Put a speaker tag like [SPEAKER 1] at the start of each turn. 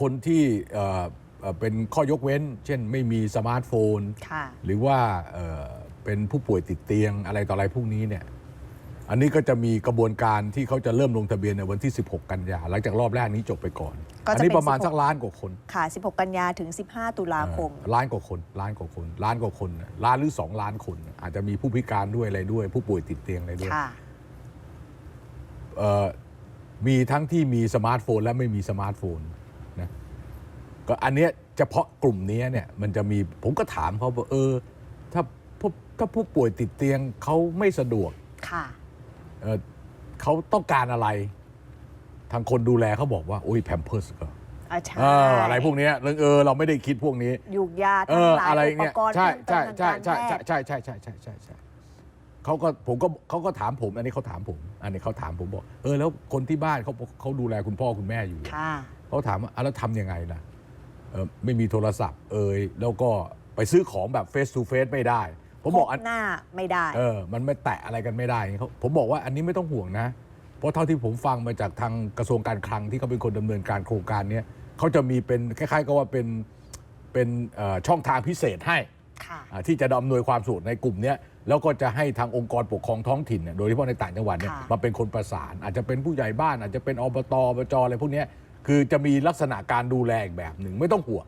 [SPEAKER 1] คนที่เอ่อเอ่อเป็นข้อยกเว้น เช่นไม่มีสมาร์ทโฟน
[SPEAKER 2] ค่ะ
[SPEAKER 1] หรือว่าเอ่อเป็นผู้ป่วยติดเตียงอะไรต่ออะไรพวกนี้เนี่ยอันนี้ก็จะมีกระบวนการที่เขาจะเริ่มลงทะเบียนในวันที่ 16 กันยาหลังจากรอบแรกนี้จบไปก่อน
[SPEAKER 2] ก็จะ
[SPEAKER 1] อันี้
[SPEAKER 2] เป็น
[SPEAKER 1] ประมาณ
[SPEAKER 2] 16
[SPEAKER 1] สักล้านกว่าคน
[SPEAKER 2] ค่ะ 16 กันยาถึง 15 ตุลาคม
[SPEAKER 1] เอ่อล้านกว่าคน ล้านกว่าคน ล้านกว่าคนน่ะล้านหรือสองล้านคนน่ะอาจจะมีผู้พิการด้วยอะไรด้วย ผู้ป่วยติดเตียงอะไรด้วย
[SPEAKER 2] ค่ะ
[SPEAKER 1] เอ่อมีทั้งที่มีสมาร์ทโฟนและไม่มีสมาร์ทโฟนนะ ก็อันเนี้ยเฉพาะกลุ่มนี้เนี่ยมันจะมีผมก็ถามเขาว่าเออ ถ้าผู้ถ้าผู้ป่วยติดเตียงเขาไม่สะดวก
[SPEAKER 2] ค่ะ
[SPEAKER 1] เอ่อเขาต้องการอะไร ทางคนดูแลเขาบอกว่าโอ้ยแพมเพิร์สก็
[SPEAKER 2] อ่าใช่
[SPEAKER 1] เอออะไรพวกเนี้ยเรื่องเออเราไม่ได้คิดพวกนี้
[SPEAKER 2] ยูกยา
[SPEAKER 1] เอ
[SPEAKER 2] ทั้ง
[SPEAKER 1] อ
[SPEAKER 2] หลาย
[SPEAKER 1] อะไร
[SPEAKER 2] อุป
[SPEAKER 1] เนี่ย
[SPEAKER 2] กรณ์
[SPEAKER 1] ใช่
[SPEAKER 2] เพิ่มเติ
[SPEAKER 1] ใช่
[SPEAKER 2] มทาง
[SPEAKER 1] ใช่
[SPEAKER 2] การ
[SPEAKER 1] ใช่
[SPEAKER 2] แพ
[SPEAKER 1] ใช่
[SPEAKER 2] ทย์
[SPEAKER 1] ใช่ใช่ใช่ใช่ใช่เขาก็ผมก็เขาก็ถามผม อันนี้เขาถามผม อันนี้เขาถามผมบอก เออแล้วคนที่บ้านเขาเขาดูแลคุณพ่อคุณแม่อยู่
[SPEAKER 2] ค่ะ
[SPEAKER 1] เขาถามว่าอะแล้วทำยังไงล่ะเออ ไม่มีโทรศัพท์เอยแล้วก็ไปซื้อของแบบเฟส to เฟสไม่ได้ ผมบอก
[SPEAKER 2] พ
[SPEAKER 1] อัน
[SPEAKER 2] หน้าไม่ได้
[SPEAKER 1] เออ มันไม่แตะอะไรกันไม่ได้เขาผมบอกว่าอันนี้ไม่ต้องห่วงนะ เพราะเท่าที่ผมฟังมาจากทางกระทรวงการคลังที่เขาเป็นคนดำเนินการโครงการเนี้ยเขาจะมีเป็นคล้ายๆกับว่าเป็นเป็นเอ่อช่องทางพิเศษให้
[SPEAKER 2] ค่ะ
[SPEAKER 1] อ่าที่จะอำนวยความสะดวกในกลุ่มเนี้ยแล้วก็จะให้ทางองค์กรปกครองท้องถิ่นเนี่ยโดยเฉพาะในต่างจังหวัดเนี่ย
[SPEAKER 2] ค่ะ
[SPEAKER 1] มาเป็นคนประสาน อาจจะเป็นผู้ใหญ่บ้านอาจจะเป็นอบตอบจอะไรพวกเนี้ย คือจะมีลักษณะการดูแลอีกแบบหนึ่งไม่ต้องห่วง